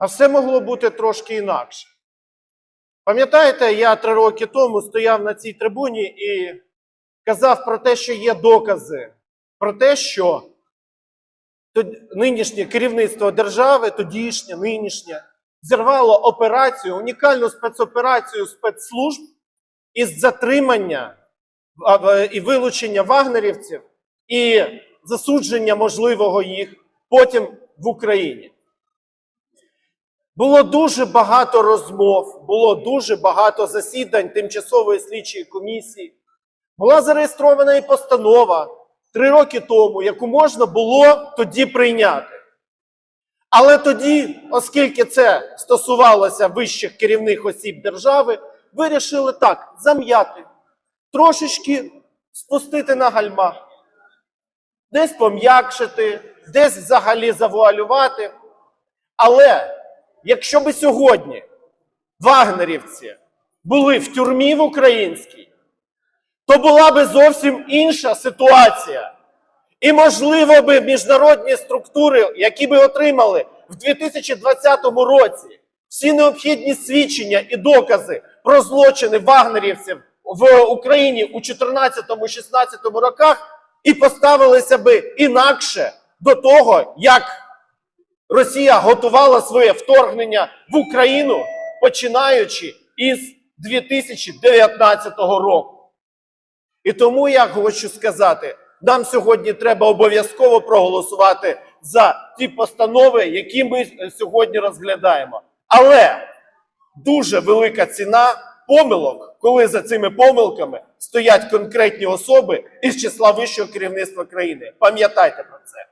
А все могло бути трошки інакше. Пам'ятаєте, я три роки тому стояв на цій трибуні і казав про те, що є докази, про те, що нинішнє керівництво держави, тодішнє, нинішнє, зірвало операцію, унікальну спецоперацію спецслужб із затримання і вилучення вагнерівців і засудження можливого їх потім в Україні. Було дуже багато розмов, було дуже багато засідань тимчасової слідчої комісії. Була зареєстрована і постанова три роки тому, яку можна було тоді прийняти. Але тоді, оскільки це стосувалося вищих керівних осіб держави, вирішили так зам'яти, трошечки спустити на гальма, десь пом'якшити, десь взагалі завуалювати. Але якщо би сьогодні вагнерівці були в тюрмі в українській, то була би зовсім інша ситуація. І, можливо, би міжнародні структури, які би отримали в 2020 році всі необхідні свідчення і докази про злочини вагнерівців в Україні у 2014-2016 роках, і поставилися би інакше до того, як Росія готувала своє вторгнення в Україну, починаючи із 2019 року. І тому я хочу сказати, нам сьогодні треба обов'язково проголосувати за ті постанови, які ми сьогодні розглядаємо. Але дуже велика ціна помилок, коли за цими помилками стоять конкретні особи із числа вищого керівництва країни. Пам'ятайте про це.